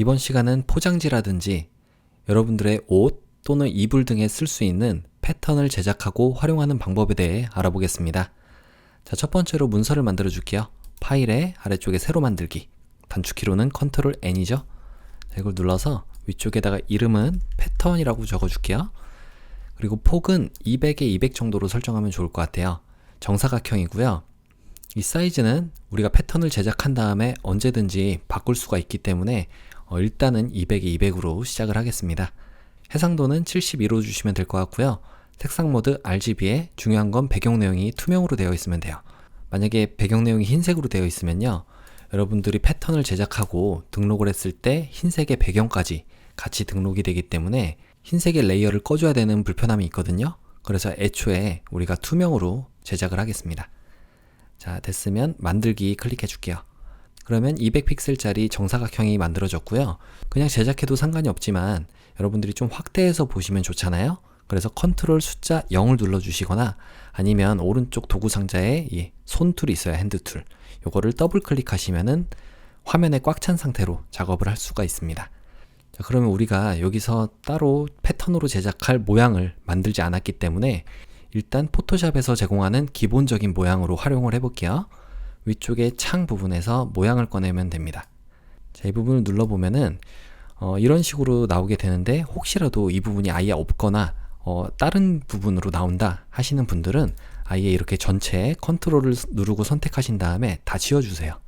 이번 시간은 포장지라든지 여러분들의 옷 또는 이불 등에 쓸 수 있는 패턴을 제작하고 활용하는 방법에 대해 알아보겠습니다. 자, 첫 번째로 문서를 만들어 줄게요. 파일의 아래쪽에 새로 만들기. 단축키로는 컨트롤 N이죠. 자, 이걸 눌러서 위쪽에다가 이름은 패턴이라고 적어 줄게요. 그리고 폭은 200에 200 정도로 설정하면 좋을 것 같아요. 정사각형이고요. 이 사이즈는 우리가 패턴을 제작한 다음에 언제든지 바꿀 수가 있기 때문에 어, 일단은 200에 200으로 시작을 하겠습니다. 해상도는 72로 주시면 될 것 같고요. 색상 모드 RGB에 중요한 건 배경 내용이 투명으로 되어 있으면 돼요. 만약에 배경 내용이 흰색으로 되어 있으면요. 여러분들이 패턴을 제작하고 등록을 했을 때 흰색의 배경까지 같이 등록이 되기 때문에 흰색의 레이어를 꺼줘야 되는 불편함이 있거든요. 그래서 애초에 우리가 투명으로 제작을 하겠습니다. 자, 됐으면 만들기 클릭해 줄게요. 그러면 200픽셀짜리 정사각형이 만들어졌고요. 그냥 제작해도 상관이 없지만 여러분들이 좀 확대해서 보시면 좋잖아요. 그래서 컨트롤 숫자 0을 눌러주시거나 아니면 오른쪽 도구 상자에 이 손툴이 있어요. 핸드툴. 요거를 더블 클릭하시면은 화면에 꽉 찬 상태로 작업을 할 수가 있습니다. 자, 그러면 우리가 여기서 따로 패턴으로 제작할 모양을 만들지 않았기 때문에 일단 포토샵에서 제공하는 기본적인 모양으로 활용을 해볼게요. 위쪽에 창 부분에서 모양을 꺼내면 됩니다. 자, 이 부분을 눌러보면은 어, 이런 식으로 나오게 되는데 혹시라도 이 부분이 아예 없거나 어, 다른 부분으로 나온다 하시는 분들은 아예 이렇게 전체 컨트롤을 누르고 선택하신 다음에 다 지워주세요.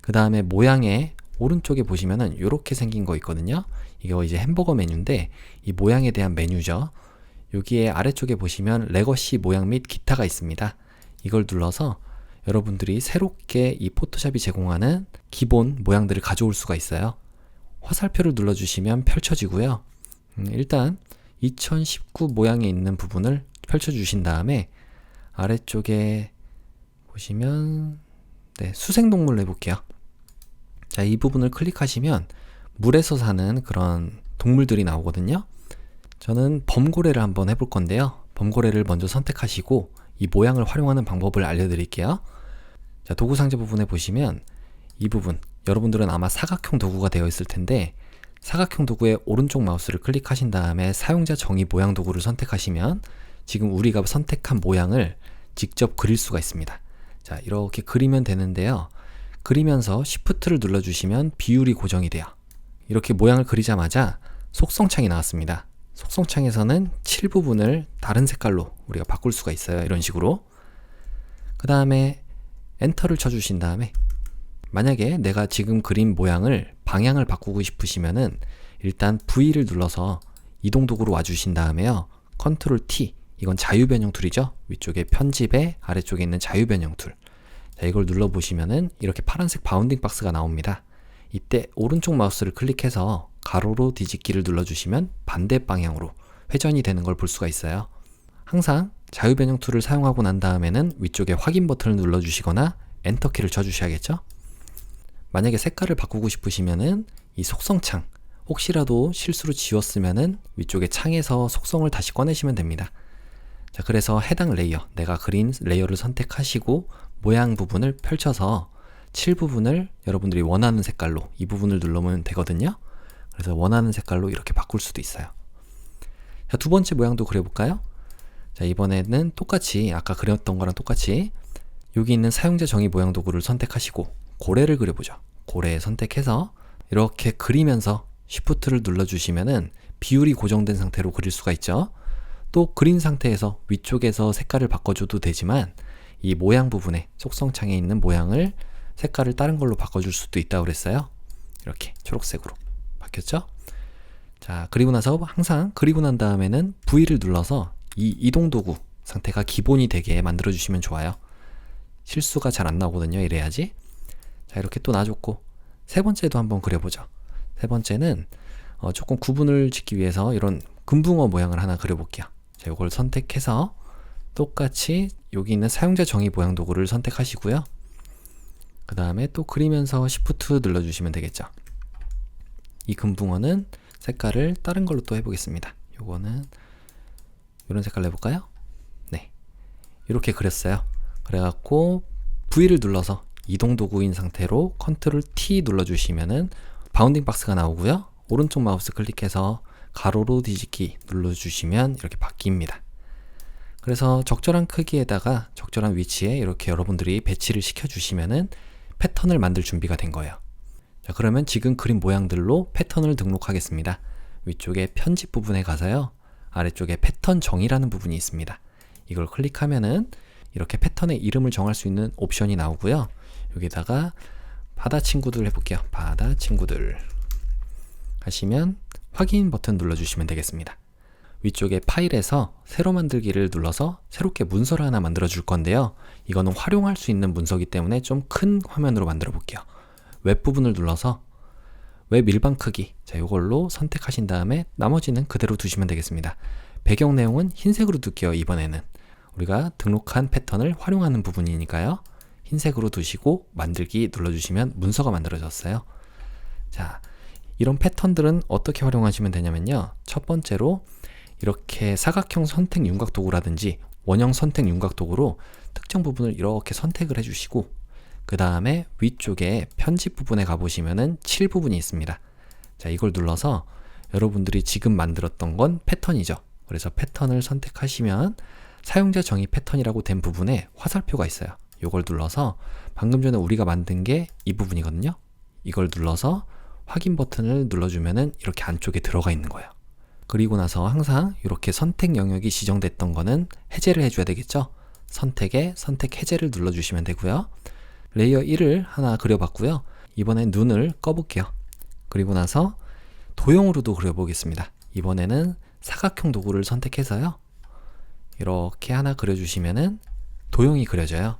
그 다음에 모양에 오른쪽에 보시면은 이렇게 생긴 거 있거든요. 이거 이제 햄버거 메뉴인데 이 모양에 대한 메뉴죠. 여기에 아래쪽에 보시면 레거시 모양 및 기타가 있습니다. 이걸 눌러서 여러분들이 새롭게 이 포토샵이 제공하는 기본 모양들을 가져올 수가 있어요. 화살표를 눌러주시면 펼쳐지고요. 음, 일단 2019 모양에 있는 부분을 펼쳐주신 다음에 아래쪽에 보시면 네, 수생동물 해볼게요. 자, 이 부분을 클릭하시면 물에서 사는 그런 동물들이 나오거든요. 저는 범고래를 한번 해볼 건데요. 범고래를 먼저 선택하시고 이 모양을 활용하는 방법을 알려드릴게요. 자, 도구 상자 부분에 보시면 이 부분 여러분들은 아마 사각형 도구가 되어 있을 텐데 사각형 도구의 오른쪽 마우스를 클릭하신 다음에 사용자 정의 모양 도구를 선택하시면 지금 우리가 선택한 모양을 직접 그릴 수가 있습니다. 자, 이렇게 그리면 되는데요. 그리면서 Shift를 눌러주시면 비율이 고정이 돼요. 이렇게 모양을 그리자마자 속성창이 나왔습니다. 속성창에서는 7 부분을 다른 색깔로 우리가 바꿀 수가 있어요. 이런 식으로. 그 다음에 엔터를 쳐주신 다음에 만약에 내가 지금 그린 모양을 방향을 바꾸고 싶으시면은 일단 V를 눌러서 이동 도구로 와주신 다음에요. 컨트롤 T 이건 자유 변형 툴이죠. 위쪽에 편집에 아래쪽에 있는 자유 변형 툴. 자, 이걸 눌러 보시면은 이렇게 파란색 바운딩 박스가 나옵니다. 이때 오른쪽 마우스를 클릭해서 가로로 뒤집기를 눌러주시면 반대 방향으로 회전이 되는 걸 볼 수가 있어요. 항상 자유 변형 툴을 사용하고 난 다음에는 위쪽에 확인 버튼을 눌러주시거나 엔터키를 쳐주셔야겠죠. 만약에 색깔을 바꾸고 싶으시면은 이 속성창 혹시라도 실수로 지웠으면은 위쪽에 창에서 속성을 다시 꺼내시면 됩니다. 자, 그래서 해당 레이어, 내가 그린 레이어를 선택하시고 모양 부분을 펼쳐서 7 부분을 여러분들이 원하는 색깔로 이 부분을 누르면 되거든요. 그래서 원하는 색깔로 이렇게 바꿀 수도 있어요. 자, 두 번째 모양도 그려볼까요? 자, 이번에는 똑같이 아까 그렸던 거랑 똑같이 여기 있는 사용자 정의 모양 도구를 선택하시고 고래를 그려보죠. 고래 선택해서 이렇게 그리면서 Shift를 눌러주시면은 비율이 고정된 상태로 그릴 수가 있죠. 또 그린 상태에서 위쪽에서 색깔을 바꿔줘도 되지만 이 모양 부분에 속성창에 있는 모양을 색깔을 다른 걸로 바꿔줄 수도 있다고 그랬어요. 이렇게 초록색으로 바뀌었죠? 자, 그리고 나서 항상 그리고 난 다음에는 V를 눌러서 이 이동 도구 상태가 기본이 되게 만들어 주시면 좋아요. 실수가 잘 안 나오거든요. 이래야지. 자, 이렇게 또 놔줬고 세 번째도 한번 그려보죠. 세 번째는 어, 조금 구분을 짓기 위해서 이런 금붕어 모양을 하나 그려볼게요. 자, 이걸 선택해서 똑같이 여기 있는 사용자 정의 모양 도구를 선택하시고요. 그 다음에 또 그리면서 Shift 눌러주시면 되겠죠. 이 금붕어는 색깔을 다른 걸로 또 해보겠습니다. 요거는 이런 색깔로 해볼까요? 네. 이렇게 그렸어요. 그래갖고 V를 눌러서 이동 도구인 상태로 컨트롤 T 눌러주시면은 바운딩 박스가 나오고요. 오른쪽 마우스 클릭해서 가로로 뒤집기 눌러주시면 이렇게 바뀝니다. 그래서 적절한 크기에다가 적절한 위치에 이렇게 여러분들이 배치를 시켜주시면은 패턴을 만들 준비가 된 거예요. 자, 그러면 지금 그린 모양들로 패턴을 등록하겠습니다. 위쪽에 편집 부분에 가서요. 아래쪽에 패턴 정의라는 부분이 있습니다. 이걸 클릭하면은 이렇게 패턴의 이름을 정할 수 있는 옵션이 나오고요. 여기다가 바다 친구들 해볼게요. 바다 친구들 하시면 확인 버튼 눌러주시면 되겠습니다. 위쪽에 파일에서 새로 만들기를 눌러서 새롭게 문서를 하나 만들어 줄 건데요. 이거는 활용할 수 있는 문서기 때문에 좀 큰 화면으로 만들어 볼게요. 웹 부분을 눌러서 웹 일반 크기 자 이걸로 선택하신 다음에 나머지는 그대로 두시면 되겠습니다. 배경 내용은 흰색으로 둘게요. 이번에는 우리가 등록한 패턴을 활용하는 부분이니까요. 흰색으로 두시고 만들기 눌러주시면 문서가 만들어졌어요. 자, 이런 패턴들은 어떻게 활용하시면 되냐면요. 첫 번째로 이렇게 사각형 선택 윤곽 도구라든지 원형 선택 윤곽 도구로 특정 부분을 이렇게 선택을 해주시고 그 다음에 위쪽에 편집 부분에 가보시면은 7 부분이 있습니다. 자, 이걸 눌러서 여러분들이 지금 만들었던 건 패턴이죠. 그래서 패턴을 선택하시면 사용자 정의 패턴이라고 된 부분에 화살표가 있어요. 이걸 눌러서 방금 전에 우리가 만든 게 이 부분이거든요. 이걸 눌러서 확인 버튼을 눌러주면은 이렇게 안쪽에 들어가 있는 거예요. 그리고 나서 항상 이렇게 선택 영역이 지정됐던 거는 해제를 해줘야 되겠죠. 선택에 선택 해제를 눌러주시면 되고요. 레이어 1을 하나 그려봤고요. 이번엔 눈을 꺼볼게요. 그리고 나서 도형으로도 그려보겠습니다. 이번에는 사각형 도구를 선택해서요. 이렇게 하나 그려주시면은 도형이 그려져요.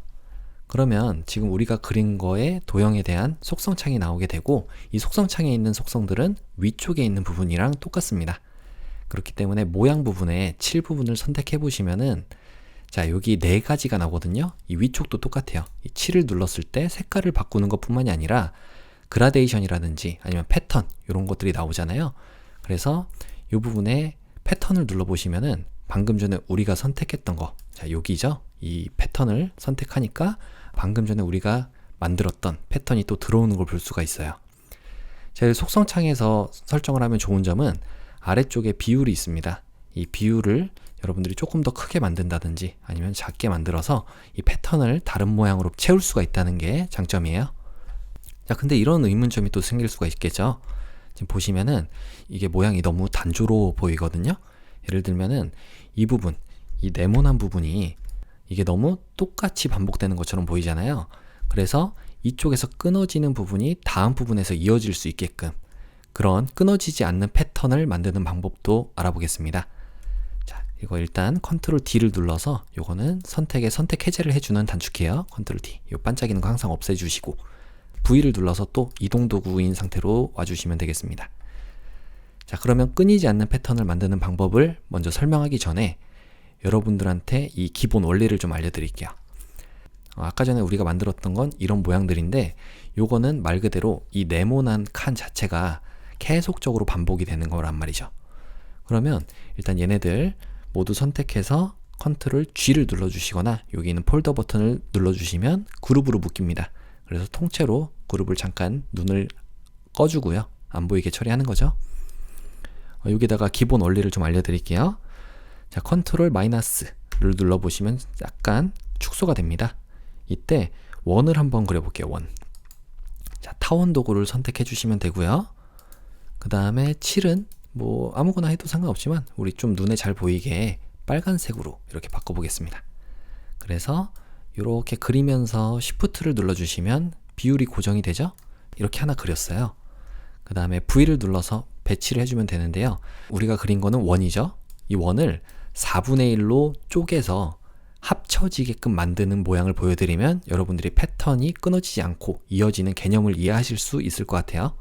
그러면 지금 우리가 그린 거에 도형에 대한 속성창이 나오게 되고 이 속성창에 있는 속성들은 위쪽에 있는 부분이랑 똑같습니다. 그렇기 때문에 모양 부분에 7 부분을 선택해 보시면은 자 여기 네 가지가 나오거든요. 이 위쪽도 똑같아요. 이 7을 눌렀을 때 색깔을 바꾸는 것뿐만이 아니라 그라데이션이라든지 아니면 패턴 이런 것들이 나오잖아요. 그래서 이 부분에 패턴을 눌러 보시면은 방금 전에 우리가 선택했던 거, 자 여기죠. 이 패턴을 선택하니까 방금 전에 우리가 만들었던 패턴이 또 들어오는 걸 볼 수가 있어요. 제 속성창에서 설정을 하면 좋은 점은 아래쪽에 비율이 있습니다. 이 비율을 여러분들이 조금 더 크게 만든다든지 아니면 작게 만들어서 이 패턴을 다른 모양으로 채울 수가 있다는 게 장점이에요. 자, 근데 이런 의문점이 또 생길 수가 있겠죠. 지금 보시면은 이게 모양이 너무 단조로워 보이거든요. 예를 들면은 이 부분, 이 네모난 부분이 이게 너무 똑같이 반복되는 것처럼 보이잖아요. 그래서 이쪽에서 끊어지는 부분이 다음 부분에서 이어질 수 있게끔 그런 끊어지지 않는 패턴을 만드는 방법도 알아보겠습니다. 자, 이거 일단 컨트롤 D를 눌러서 요거는 선택에 선택 해제를 해주는 단축키예요. 컨트롤 D. 요 반짝이는 거 항상 없애주시고 V를 눌러서 또 이동 도구인 상태로 와주시면 되겠습니다. 자, 그러면 끊이지 않는 패턴을 만드는 방법을 먼저 설명하기 전에 여러분들한테 이 기본 원리를 좀 알려드릴게요. 어, 아까 전에 우리가 만들었던 건 이런 모양들인데 요거는 말 그대로 이 네모난 칸 자체가 계속적으로 반복이 되는 거란 말이죠. 그러면 일단 얘네들 모두 선택해서 컨트롤 G를 눌러주시거나 여기 있는 폴더 버튼을 눌러주시면 그룹으로 묶입니다. 그래서 통째로 그룹을 잠깐 눈을 꺼주고요. 안 보이게 처리하는 거죠. 어, 여기다가 기본 원리를 좀 알려드릴게요. 자, 컨트롤 마이너스를 눌러보시면 약간 축소가 됩니다. 이때 원을 한번 그려볼게요. 원. 자, 타원 도구를 선택해 주시면 되고요. 그 다음에 7은 뭐 아무거나 해도 상관없지만 우리 좀 눈에 잘 보이게 빨간색으로 이렇게 바꿔보겠습니다. 그래서 이렇게 그리면서 Shift를 눌러주시면 비율이 고정이 되죠? 이렇게 하나 그렸어요. 그 다음에 V를 눌러서 배치를 해주면 되는데요. 우리가 그린 거는 원이죠? 이 원을 4분의 1로 쪼개서 합쳐지게끔 만드는 모양을 보여드리면 여러분들이 패턴이 끊어지지 않고 이어지는 개념을 이해하실 수 있을 것 같아요.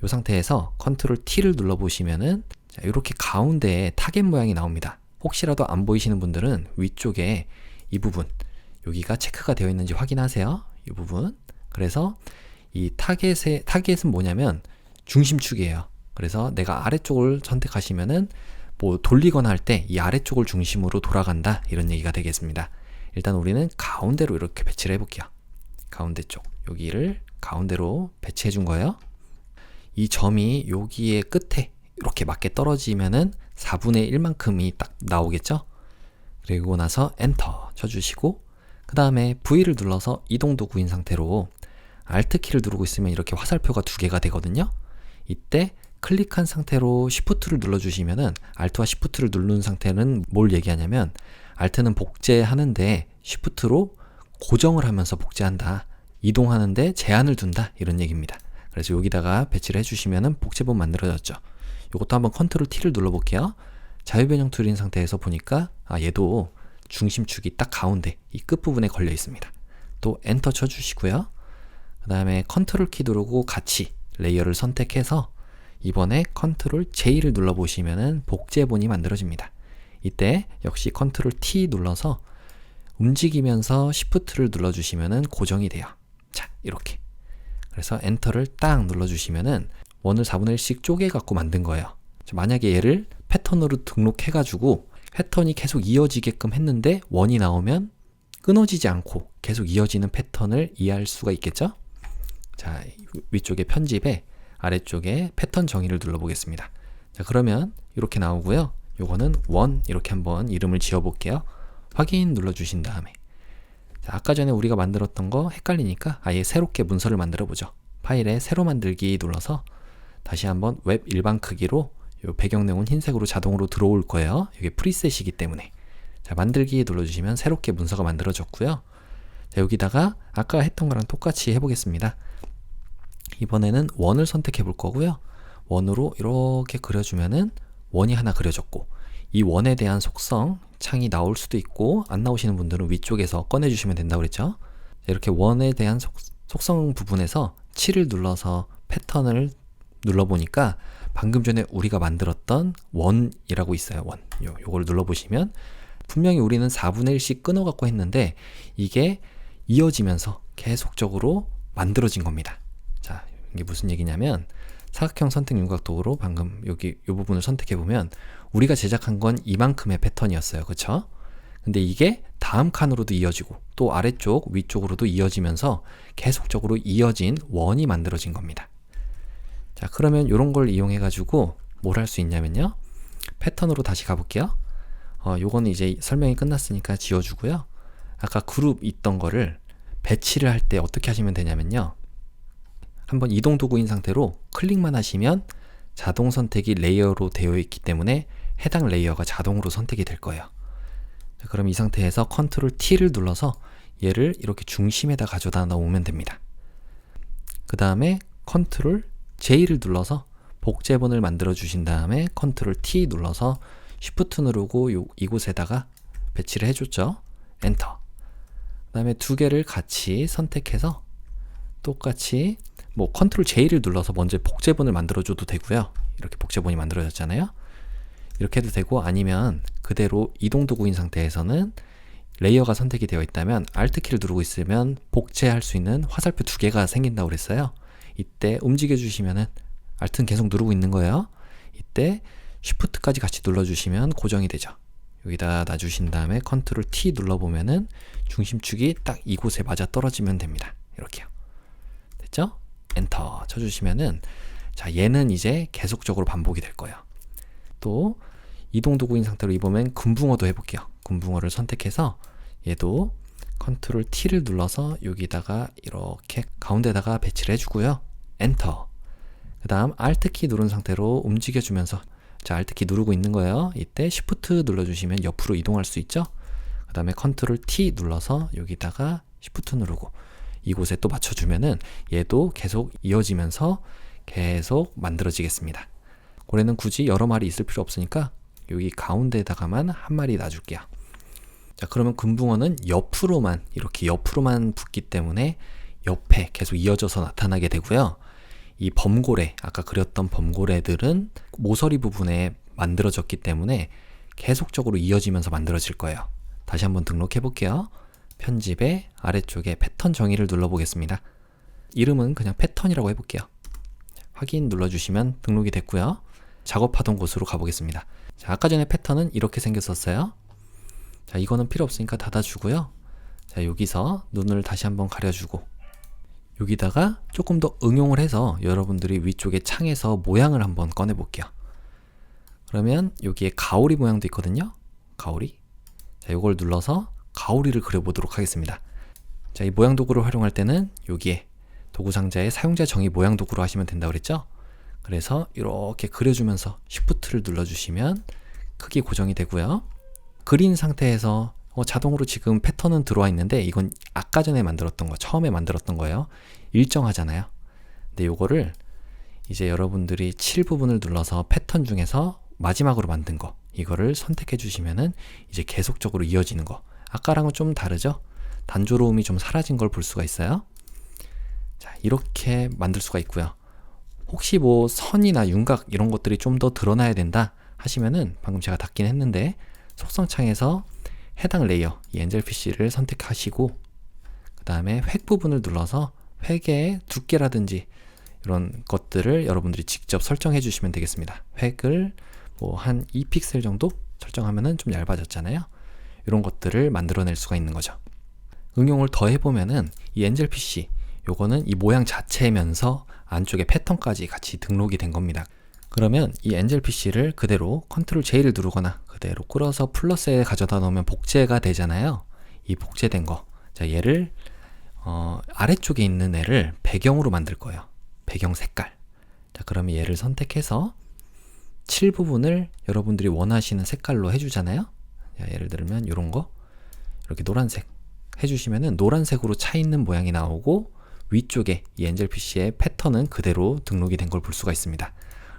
자, 이 상태에서 컨트롤 T를 눌러보시면은 자, 이렇게 가운데에 타겟 모양이 나옵니다. 혹시라도 안 보이시는 분들은 위쪽에 이 부분, 여기가 체크가 되어 있는지 확인하세요. 이 부분. 그래서 이 타겟의, 타겟은 뭐냐면 중심축이에요. 그래서 내가 아래쪽을 선택하시면은 뭐 돌리거나 할 때 이 아래쪽을 중심으로 돌아간다 이런 얘기가 되겠습니다. 일단 우리는 가운데로 이렇게 배치를 해볼게요. 가운데 쪽 여기를 가운데로 배치해 준 거예요. 이 점이 여기에 끝에 이렇게 맞게 떨어지면은 4분의 1만큼이 딱 나오겠죠? 그리고 나서 엔터 쳐주시고 그 다음에 V를 눌러서 이동 도 구인 상태로 Alt 키를 누르고 있으면 이렇게 화살표가 두 개가 되거든요. 이때 클릭한 상태로 Shift를 눌러주시면은 Alt와 Shift를 누른 상태는 뭘 얘기하냐면 Alt는 복제하는데 Shift로 고정을 하면서 복제한다. 이동하는데 제한을 둔다. 이런 얘기입니다. 그래서 여기다가 배치를 해주시면은 복제본 만들어졌죠. 이것도 한번 컨트롤 T를 눌러볼게요. 자유변형 툴인 상태에서 보니까 아 얘도 중심축이 딱 가운데 이 끝부분에 걸려 있습니다. 또 엔터 쳐주시고요. 그 다음에 컨트롤 키 누르고 같이 레이어를 선택해서 이번에 컨트롤 J를 눌러보시면은 복제본이 만들어집니다. 이때 역시 컨트롤 T 눌러서 움직이면서 Shift를 눌러주시면은 고정이 돼요. 자, 이렇게. 그래서 엔터를 딱 눌러주시면은 원을 4분의 1씩 쪼개갖고 만든 거예요. 만약에 얘를 패턴으로 등록해가지고 패턴이 계속 이어지게끔 했는데 원이 나오면 끊어지지 않고 계속 이어지는 패턴을 이해할 수가 있겠죠? 자, 위쪽에 편집에 아래쪽에 패턴 정의를 눌러보겠습니다. 자, 그러면 이렇게 나오고요. 요거는 원 이렇게 한번 이름을 지어볼게요. 확인 눌러주신 다음에 자, 아까 전에 우리가 만들었던 거 헷갈리니까 아예 새롭게 문서를 만들어 보죠. 파일에 새로 만들기 눌러서 다시 한번 웹 일반 크기로 요 배경 내용은 흰색으로 자동으로 들어올 거예요. 이게 프리셋이기 때문에. 자, 만들기 눌러주시면 새롭게 문서가 만들어졌고요. 자, 여기다가 아까 했던 거랑 똑같이 해보겠습니다. 이번에는 원을 선택해 볼 거고요. 원으로 이렇게 그려주면은 원이 하나 그려졌고 이 원에 대한 속성 창이 나올 수도 있고 안 나오시는 분들은 위쪽에서 꺼내주시면 된다고 그랬죠. 이렇게 원에 대한 속, 속성 부분에서 7을 눌러서 패턴을 눌러보니까 방금 전에 우리가 만들었던 원이라고 있어요. 원. 요, 요걸 눌러보시면 분명히 우리는 4분의 1씩 끊어갖고 했는데 이게 이어지면서 계속적으로 만들어진 겁니다. 자, 이게 무슨 얘기냐면 사각형 선택 윤곽 도구로 방금 여기 이 부분을 선택해 보면 우리가 제작한 건 이만큼의 패턴이었어요. 그쵸? 근데 이게 다음 칸으로도 이어지고 또 아래쪽 위쪽으로도 이어지면서 계속적으로 이어진 원이 만들어진 겁니다. 자, 그러면 이런 걸 이용해 가지고 뭘 할 수 있냐면요. 패턴으로 다시 가볼게요. 어, 요거는 이제 설명이 끝났으니까 지워주고요. 아까 그룹 있던 거를 배치를 할 때 어떻게 하시면 되냐면요. 한번 이동 도구인 상태로 클릭만 하시면 자동 선택이 레이어로 되어 있기 때문에 해당 레이어가 자동으로 선택이 될 거예요. 자, 그럼 이 상태에서 컨트롤 T를 눌러서 얘를 이렇게 중심에다 가져다 놓으면 됩니다. 그 다음에 컨트롤 J를 눌러서 복제본을 만들어 주신 다음에 컨트롤 T 눌러서 Shift 누르고 요, 이곳에다가 배치를 해줬죠. 엔터. 그 다음에 두 개를 같이 선택해서 똑같이 뭐 컨트롤 J를 눌러서 먼저 복제본을 만들어 줘도 되고요. 이렇게 복제본이 만들어졌잖아요. 이렇게 해도 되고 아니면 그대로 이동 도구인 상태에서는 레이어가 선택이 되어 있다면 Alt 키를 누르고 있으면 복제할 수 있는 화살표 두 개가 생긴다고 그랬어요. 이때 움직여 주시면은 Alt는 계속 누르고 있는 거예요. 이때 Shift까지 같이 눌러 주시면 고정이 되죠. 여기다 놔주신 다음에 컨트롤 T 눌러보면은 중심축이 딱 이곳에 맞아 떨어지면 됩니다. 이렇게요. 됐죠? 엔터 쳐주시면은 자 얘는 이제 계속적으로 반복이 될 거예요. 또 이동 도구인 상태로 입으면 금붕어도 해볼게요. 금붕어를 선택해서 얘도 컨트롤 T를 눌러서 여기다가 이렇게 가운데다가 배치를 해주고요. 엔터. 그 다음 Alt 키 누른 상태로 움직여주면서 자 Alt 키 누르고 있는 거예요. 이때 Shift 눌러주시면 옆으로 이동할 수 있죠. 그 다음에 컨트롤 T 눌러서 여기다가 Shift 누르고 이곳에 또 맞춰주면은 얘도 계속 이어지면서 계속 만들어지겠습니다. 고래는 굳이 여러 마리 있을 필요 없으니까 여기 가운데에다가만 한 마리 놔줄게요. 자, 그러면 금붕어는 옆으로만, 이렇게 옆으로만 붙기 때문에 옆에 계속 이어져서 나타나게 되고요. 이 범고래, 아까 그렸던 범고래들은 모서리 부분에 만들어졌기 때문에 계속적으로 이어지면서 만들어질 거예요. 다시 한번 등록해 볼게요. 편집의 아래쪽에 패턴 정의를 눌러보겠습니다. 이름은 그냥 패턴이라고 해볼게요. 확인 눌러주시면 등록이 됐고요. 작업하던 곳으로 가보겠습니다. 자, 아까 전에 패턴은 이렇게 생겼었어요. 자, 이거는 필요 없으니까 닫아주고요. 자, 여기서 눈을 다시 한번 가려주고 여기다가 조금 더 응용을 해서 여러분들이 위쪽에 창에서 모양을 한번 꺼내 볼게요. 그러면 여기에 가오리 모양도 있거든요. 가오리. 자, 이걸 눌러서 가오리를 그려보도록 하겠습니다. 자, 이 모양 도구를 활용할 때는 여기에 도구 상자에 사용자 정의 모양 도구로 하시면 된다고 그랬죠? 그래서 이렇게 그려주면서 Shift를 눌러주시면 크기 고정이 되고요. 그린 상태에서 어, 자동으로 지금 패턴은 들어와 있는데 이건 아까 전에 만들었던 거, 처음에 만들었던 거예요. 일정하잖아요. 근데 요거를 이제 여러분들이 칠 부분을 눌러서 패턴 중에서 마지막으로 만든 거, 이거를 선택해 주시면은 이제 계속적으로 이어지는 거. 아까랑은 좀 다르죠? 단조로움이 좀 사라진 걸 볼 수가 있어요. 자, 이렇게 만들 수가 있고요. 혹시 뭐 선이나 윤곽 이런 것들이 좀 더 드러나야 된다 하시면은 방금 제가 닫긴 했는데 속성 창에서 해당 레이어 이 엔젤 PC를 선택하시고 그 다음에 획 부분을 눌러서 획의 두께라든지 이런 것들을 여러분들이 직접 설정해 주시면 되겠습니다. 획을 뭐 한 2픽셀 정도 설정하면은 좀 얇아졌잖아요. 이런 것들을 만들어낼 수가 있는 거죠. 응용을 더 해보면은 이 엔젤 PC 요거는 이 모양 자체면서 안쪽에 패턴까지 같이 등록이 된 겁니다. 그러면 이 엔젤 PC를 그대로 컨트롤 J를 누르거나 그대로 끌어서 플러스에 가져다 놓으면 복제가 되잖아요. 이 복제된 거. 자, 얘를 어, 아래쪽에 있는 애를 배경으로 만들 거예요. 배경 색깔. 자, 그러면 얘를 선택해서 칠 부분을 여러분들이 원하시는 색깔로 해주잖아요. 자, 예를 들면 이런 거 이렇게 노란색 해주시면은 노란색으로 차 있는 모양이 나오고 위쪽에 이 엔젤 PC의 패턴은 그대로 등록이 된 걸 볼 수가 있습니다.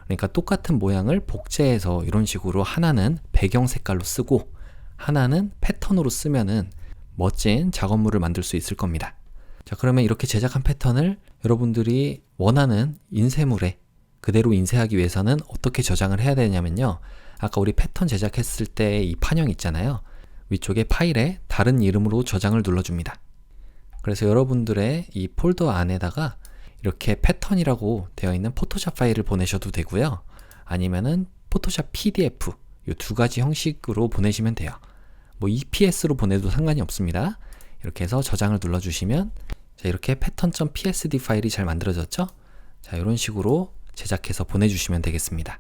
그러니까 똑같은 모양을 복제해서 이런 식으로 하나는 배경 색깔로 쓰고 하나는 패턴으로 쓰면은 멋진 작업물을 만들 수 있을 겁니다. 자, 그러면 이렇게 제작한 패턴을 여러분들이 원하는 인쇄물에 그대로 인쇄하기 위해서는 어떻게 저장을 해야 되냐면요. 아까 우리 패턴 제작했을 때 이 판형 있잖아요. 위쪽에 파일에 다른 이름으로 저장을 눌러줍니다. 그래서 여러분들의 이 폴더 안에다가 이렇게 패턴이라고 되어 있는 포토샵 파일을 보내셔도 되고요. 아니면은 포토샵 PDF 이 두 가지 형식으로 보내시면 돼요. 뭐 EPS로 보내도 상관이 없습니다. 이렇게 해서 저장을 눌러주시면 자 이렇게 패턴.psd 파일이 잘 만들어졌죠? 자 이런 식으로 제작해서 보내주시면 되겠습니다.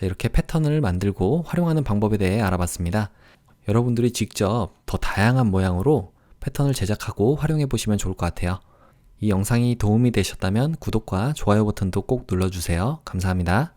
자 이렇게 패턴을 만들고 활용하는 방법에 대해 알아봤습니다. 여러분들이 직접 더 다양한 모양으로 패턴을 제작하고 활용해 보시면 좋을 것 같아요. 이 영상이 도움이 되셨다면 구독과 좋아요 버튼도 꼭 눌러주세요. 감사합니다.